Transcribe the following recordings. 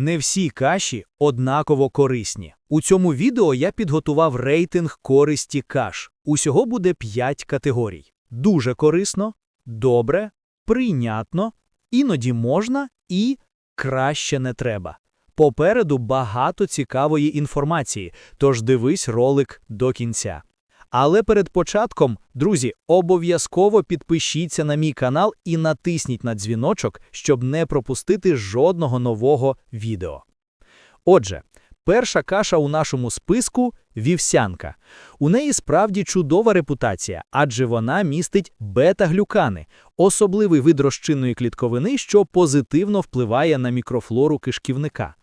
Не всі каші однаково корисні. У цьому відео я підготував рейтинг користі каш. Усього буде 5 категорій: дуже корисно, добре, прийнятно, іноді можна і краще не треба. Попереду багато цікавої інформації, тож дивись ролик до кінця. Але перед початком, друзі, обов'язково підпишіться на мій канал і натисніть на дзвіночок, щоб не пропустити жодного нового відео. Отже, перша каша у нашому списку вівсянка. У неї справді чудова репутація, адже вона містить бета-глюкани, особливий вид розчинної клітковини, що позитивно впливає на мікрофлору кишківника.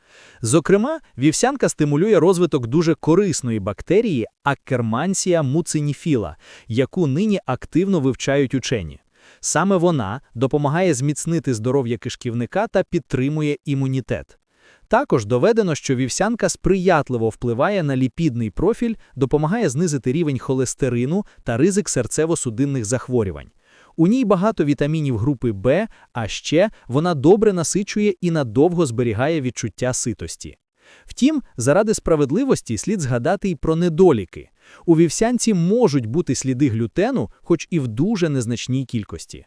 Зокрема, вівсянка стимулює розвиток дуже корисної бактерії Аккермансія муциніфіла, яку нині активно вивчають учені. Саме вона допомагає зміцнити здоров'я кишківника та підтримує імунітет. Також доведено, що вівсянка сприятливо впливає на ліпідний профіль, допомагає знизити рівень холестерину та ризик серцево-судинних захворювань. У ній багато вітамінів групи Б, а ще вона добре насичує і надовго зберігає відчуття ситості. Втім, заради справедливості слід згадати й про недоліки. У вівсянці можуть бути сліди глютену, хоч і в дуже незначній кількості.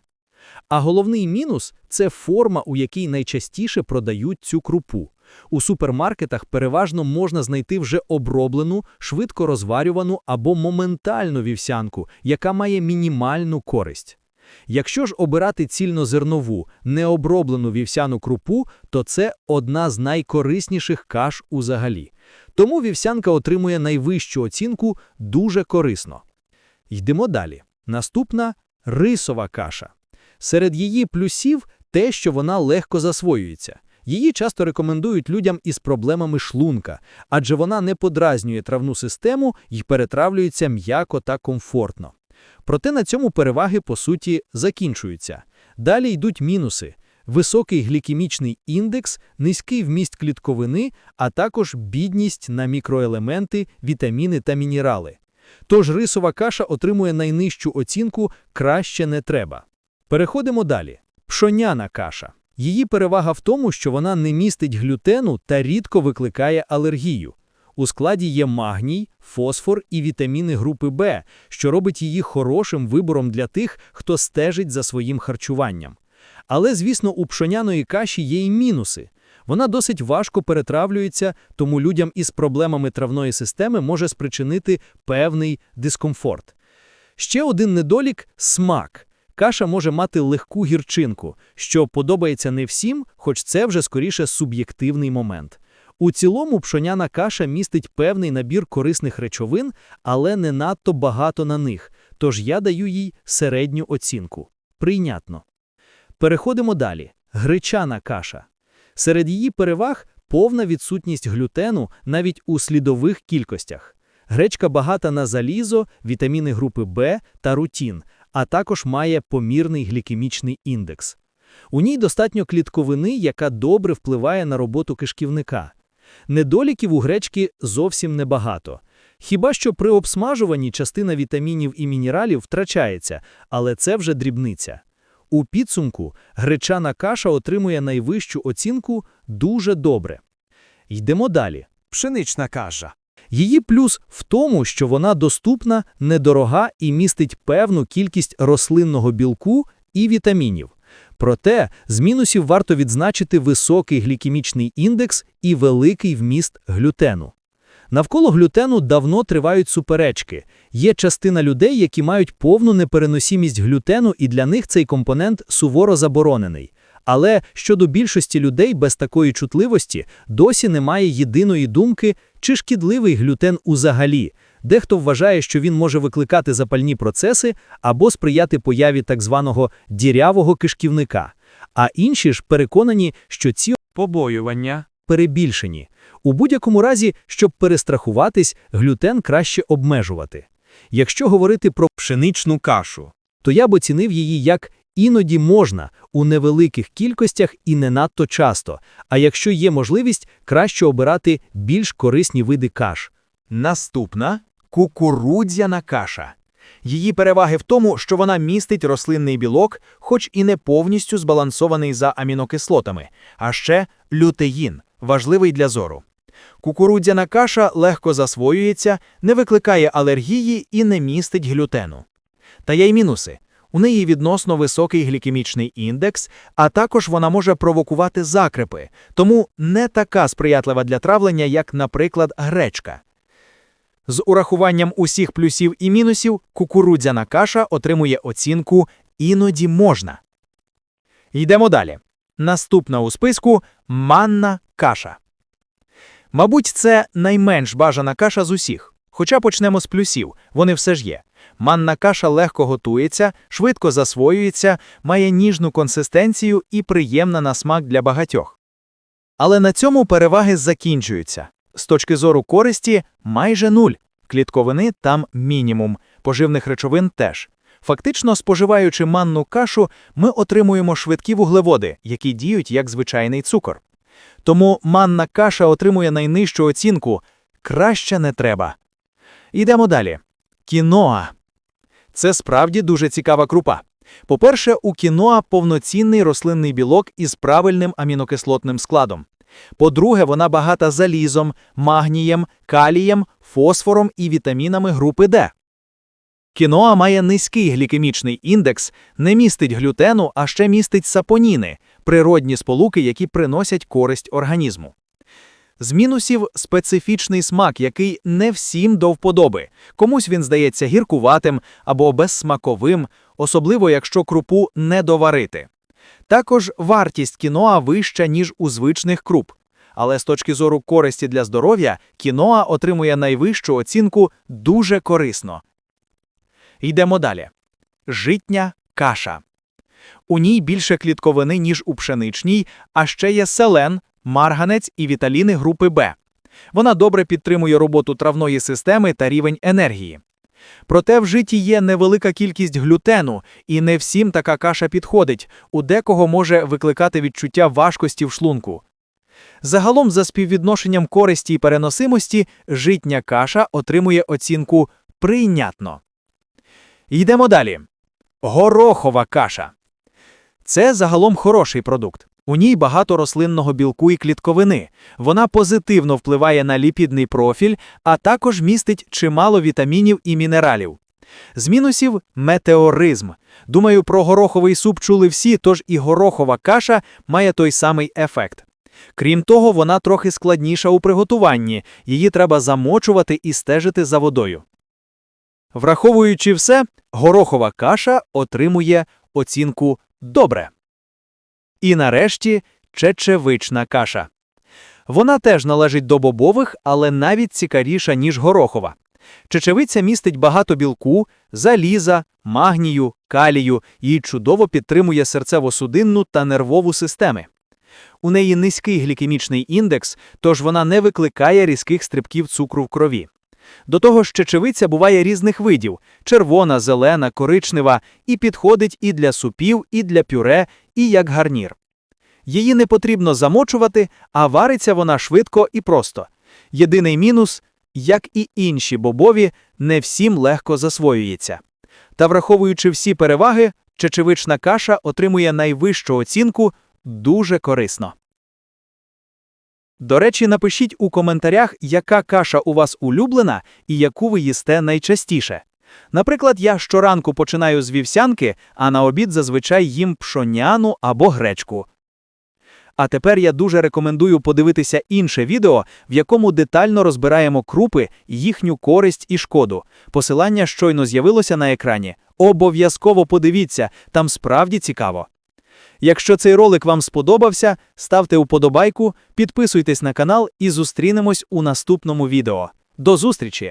А головний мінус це форма, у якій найчастіше продають цю крупу. У супермаркетах переважно можна знайти вже оброблену, швидко розварювану або моментальну вівсянку, яка має мінімальну користь. Якщо ж обирати цільнозернову, необроблену вівсяну крупу, то це одна з найкорисніших каш узагалі. Тому вівсянка отримує найвищу оцінку дуже корисно. Йдемо далі. Наступна рисова каша. Серед її плюсів те, що вона легко засвоюється. Її часто рекомендують людям із проблемами шлунка, адже вона не подразнює травну систему і перетравлюється м'яко та комфортно. Проте на цьому переваги, по суті, закінчуються. Далі йдуть мінуси. Високий глікемічний індекс, низький вміст клітковини, а також бідність на мікроелементи, вітаміни та мінерали. Тож рисова каша отримує найнижчу оцінку краще не треба. Переходимо далі. Пшоняна каша. Її перевага в тому, що вона не містить глютену та рідко викликає алергію. У складі є магній, фосфор і вітаміни групи Б, що робить її хорошим вибором для тих, хто стежить за своїм харчуванням. Але, звісно, у пшоняної каші є й мінуси. Вона досить важко перетравлюється, тому людям із проблемами травної системи може спричинити певний дискомфорт. Ще один недолік смак. Каша може мати легку гірчинку, що подобається не всім, хоч це вже скоріше суб'єктивний момент. У цілому пшоняна каша містить певний набір корисних речовин, але не надто багато на них, тож я даю їй середню оцінку. Прийнятно. Переходимо далі. Гречана каша. Серед її переваг повна відсутність глютену навіть у слідових кількостях. Гречка багата на залізо, вітаміни групи Б та рутін, а також має помірний глікемічний індекс. У ній достатньо клітковини, яка добре впливає на роботу кишківника. Недоліків у гречки зовсім небагато. Хіба що при обсмажуванні частина вітамінів і мінералів втрачається, але це вже дрібниця. У підсумку гречана каша отримує найвищу оцінку дуже добре. Йдемо далі. Пшенична каша. Її плюс в тому, що вона доступна, недорога і містить певну кількість рослинного білку і вітамінів. Проте з мінусів варто відзначити високий глікемічний індекс і великий вміст глютену. Навколо глютену давно тривають суперечки. Є частина людей, які мають повну непереносімість глютену, і для них цей компонент суворо заборонений. Але щодо більшості людей без такої чутливості досі немає єдиної думки, чи шкідливий глютен узагалі. Дехто вважає, що він може викликати запальні процеси або сприяти появі так званого дірявого кишківника, а інші ж переконані, що ці Побоювання. перебільшені. У будь-якому разі, щоб перестрахуватись, глютен краще обмежувати. Якщо говорити про Пшеничну кашу. то я б оцінив її як іноді можна у невеликих кількостях і не надто часто, а якщо є можливість, краще обирати більш корисні види каш. Наступна кукурудзяна каша. Її переваги в тому, що вона містить рослинний білок, хоч і не повністю збалансований за амінокислотами, а ще лютеїн, важливий для зору. Кукурудзяна каша легко засвоюється, не викликає алергії і не містить глютену. Та є й мінуси. У неї відносно високий глікемічний індекс, а також вона може провокувати закрепи, тому не така сприятлива для травлення, як, наприклад, гречка. З урахуванням усіх плюсів і мінусів кукурудзяна каша отримує оцінку іноді можна. Йдемо далі. Наступна у списку манна каша. Мабуть, це найменш бажана каша з усіх. Хоча почнемо з плюсів, вони все ж є. Манна каша легко готується, швидко засвоюється, має ніжну консистенцію і приємна на смак для багатьох. Але на цьому переваги закінчуються. З точки зору користі майже нуль. Клітковини там мінімум, поживних речовин теж. Фактично, споживаючи манну кашу, ми отримуємо швидкі вуглеводи, які діють як звичайний цукор. Тому манна каша отримує найнижчу оцінку краще не треба. Йдемо далі. Кіноа. Це справді дуже цікава крупа. По-перше, у кіноа повноцінний рослинний білок із правильним амінокислотним складом. По-друге, вона багата залізом, магнієм, калієм, фосфором і вітамінами групи Д. Кіноа має низький глікемічний індекс, не містить глютену, а ще містить сапоніни – природні сполуки, які приносять користь організму. З мінусів специфічний смак, який не всім до вподоби. Комусь він здається гіркуватим або безсмаковим, особливо якщо крупу не доварити. Також вартість кіноа вища, ніж у звичних круп. Але з точки зору користі для здоров'я, кіноа отримує найвищу оцінку дуже корисно. Йдемо далі. Житня каша. У ній більше клітковини, ніж у пшеничній, а ще є селен, марганець і віталіни групи Б. Вона добре підтримує роботу травної системи та рівень енергії. Проте в житті є невелика кількість глютену, і не всім така каша підходить, у декого може викликати відчуття важкості в шлунку. Загалом, за співвідношенням користі і переносимості, житня каша отримує оцінку прийнятно. Йдемо далі. Горохова каша. Це загалом хороший продукт. У ній багато рослинного білку і клітковини. Вона позитивно впливає на ліпідний профіль, а також містить чимало вітамінів і мінералів. З мінусів метеоризм. Думаю, про гороховий суп чули всі, тож і горохова каша має той самий ефект. Крім того, вона трохи складніша у приготуванні, її треба замочувати і стежити за водою. Враховуючи все, горохова каша отримує оцінку добре. І нарешті чечевична каша. Вона теж належить до бобових, але навіть цікавіша, ніж горохова. Чечевиця містить багато білку, заліза, магнію, калію і чудово підтримує серцево-судинну та нервову системи. У неї низький глікемічний індекс, тож вона не викликає різких стрибків цукру в крові. До того ж, чечевиця буває різних видів – червона, зелена, коричнева, і підходить і для супів, і для пюре, і як гарнір. Її не потрібно замочувати, а вариться вона швидко і просто. Єдиний мінус – як і інші бобові, не всім легко засвоюється. Та враховуючи всі переваги, чечевична каша отримує найвищу оцінку дуже корисно. До речі, напишіть у коментарях, яка каша у вас улюблена і яку ви їсте найчастіше. Наприклад, я щоранку починаю з вівсянки, а на обід зазвичай їм пшоняну або гречку. А тепер я дуже рекомендую подивитися інше відео, в якому детально розбираємо крупи, їхню користь і шкоду. Посилання щойно з'явилося на екрані. Обов'язково подивіться, там справді цікаво. Якщо цей ролик вам сподобався, ставте уподобайку, підписуйтесь на канал і зустрінемось у наступному відео. До зустрічі!